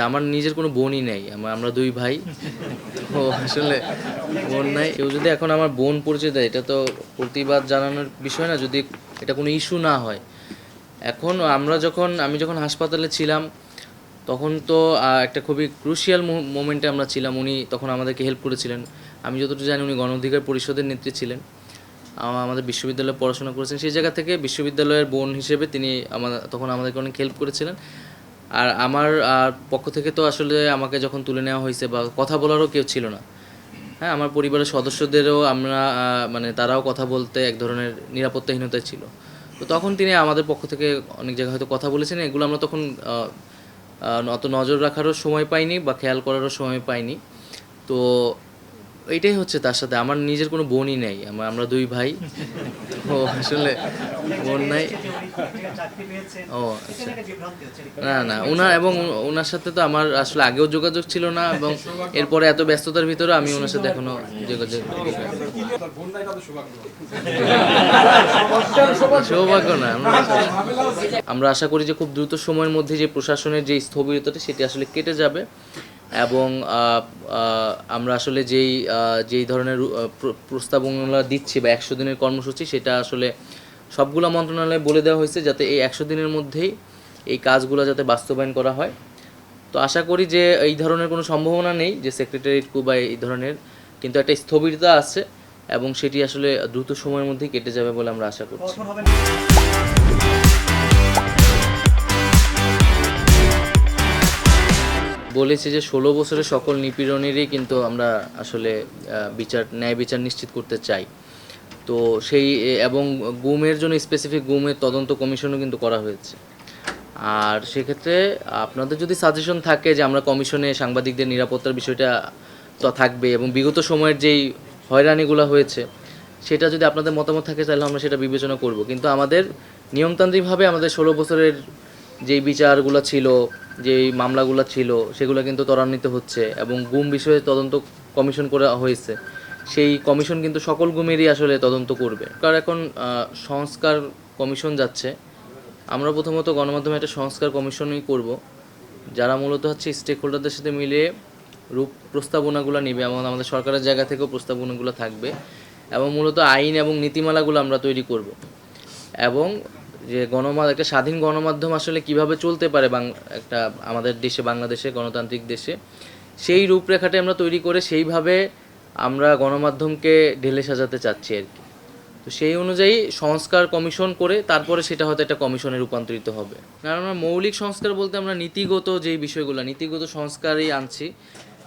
আমার নিজের কোনো বোনই নেই, আমরা দুই ভাই। তো আসলে বোন নাই। কেউ যদি এখন আমার বোন পরিচয় দেয়, এটা তো প্রতিবাদ জানানোর বিষয় না, যদি এটা কোনো ইস্যু না হয়। এখন আমরা যখন, আমি যখন হাসপাতালে ছিলাম, তখন তো একটা খুবই ক্রুশিয়াল মোমেন্টে আমরা ছিলাম। উনি তখন আমাদেরকে হেল্প করেছিলেন। আমি যতটুকু জানি, উনি গণ অধিকার পরিষদের নেত্রী ছিলেন। আমাদের বিশ্ববিদ্যালয়ে পড়াশোনা করেছেন। সেই জায়গা থেকে বিশ্ববিদ্যালয়ের বোন হিসেবে তিনি আমাদের তখন আমাদেরকে অনেক হেল্প করেছিলেন। আর আমার পক্ষ থেকে তো আসলে আমাকে যখন তুলে নেওয়া হয়েছে বা কথা বলারও কেউ ছিল না। হ্যাঁ আমার পরিবারের সদস্যদেরও আমরা মানে তারাও কথা বলতে এক ধরনের নিরাপত্তাহীনতায় ছিল। তো তখন তিনি আমাদের পক্ষ থেকে অনেক জায়গায় হয়তো কথা বলেছেন, এগুলো আমরা তখন অত নজর রাখারও সময় পাইনি বা খেয়াল করারও সময় পাইনি। তো এইটাই হচ্ছে তার সাথে। আমার নিজের কোনো বোনই নেই। আমরা আমরা দুই ভাই। ও, আসলে বোন নাই। ও আচ্ছা। না না ওনার এবং ওনার সাথে তো আমার আসলে আগেও যোগাযোগ ছিল না এবং এরপরে এত ব্যস্ততার ভিতরে আমি ওনার সাথে এখনও যোগাযোগ সৌভাগ্য না আমরা আশা করি যে খুব দ্রুত সময়ের মধ্যে যে প্রশাসনের যে স্থবিরতাটা, সেটি আসলে কেটে যাবে। এবং আমরা আসলে যেই যেই ধরনের প্র- প্রস্তাবনা দিচ্ছি বা একশো দিনের কর্মসূচি, সেটা আসলে সবগুলো মন্ত্রণালয়ে বলে দেওয়া হয়েছে যাতে এই একশো দিনের মধ্যেই এই কাজগুলো যাতে বাস্তবায়ন করা হয়। তো আশা করি যে এই ধরনের কোনো সম্ভাবনা নেই যে সেক্রেটারিয়েট কু বা এই ধরনের কিন্তু একটা স্থবিরতা আছে এবং সেটি আসলে দ্রুত সময়ের মধ্যেই কেটে যাবে বলে আমরা আশা করছি। বলেছে যে ষোলো বছরের সকল নিপীড়নেরই কিন্তু আমরা আসলে বিচার, ন্যায় বিচার নিশ্চিত করতে চাই। তো সেই এবং গুমের জন্য স্পেসিফিক গুমের তদন্ত কমিশনও কিন্তু করা হয়েছে। আর সেক্ষেত্রে আপনাদের যদি সাজেশন থাকে যে আমরা কমিশনে সাংবাদিকদের নিরাপত্তার বিষয়টা তো থাকবে এবং বিগত সময়ের যেই হয়রানিগুলো হয়েছে, সেটা যদি আপনাদের মতামত থাকে তাহলে আমরা সেটা বিবেচনা করব। কিন্তু আমাদের নিয়মতান্ত্রিকভাবে আমাদের ষোলো বছরের যেই বিচারগুলো ছিল, যেই মামলাগুলো ছিল, সেগুলো কিন্তু ত্বরান্বিত হচ্ছে এবং গুম বিষয়ে তদন্ত কমিশন করা হয়েছে। সেই কমিশন কিন্তু সকল গুমেরই আসলে তদন্ত করবে। কারণ এখন সংস্কার কমিশন যাচ্ছে। আমরা প্রথমত গণমাধ্যমে একটা সংস্কার কমিশনই করব, যারা মূলত হচ্ছে স্টেক হোল্ডারদের সাথে মিলিয়ে রূপ প্রস্তাবনাগুলো নিবে এবং আমাদের সরকারের জায়গা থেকেও প্রস্তাবনাগুলো থাকবে এবং মূলত আইন এবং নীতিমালাগুলো আমরা তৈরি করব। এবং যে গণমাধ্যম, একটা স্বাধীন গণমাধ্যম আসলে কীভাবে চলতে পারে একটা আমাদের দেশে, বাংলাদেশে, গণতান্ত্রিক দেশে, সেই রূপরেখাটা আমরা তৈরি করে সেইভাবে আমরা গণমাধ্যমকে ঢেলে সাজাতে চাচ্ছি আর কি। তো সেই অনুযায়ী সংস্কার কমিশন করে তারপরে সেটা হয়তো একটা কমিশনে রূপান্তরিত হবে। কারণ আমরা মৌলিক সংস্কার বলতে আমরা নীতিগত যেই বিষয়গুলো, নীতিগত সংস্কারই আনছি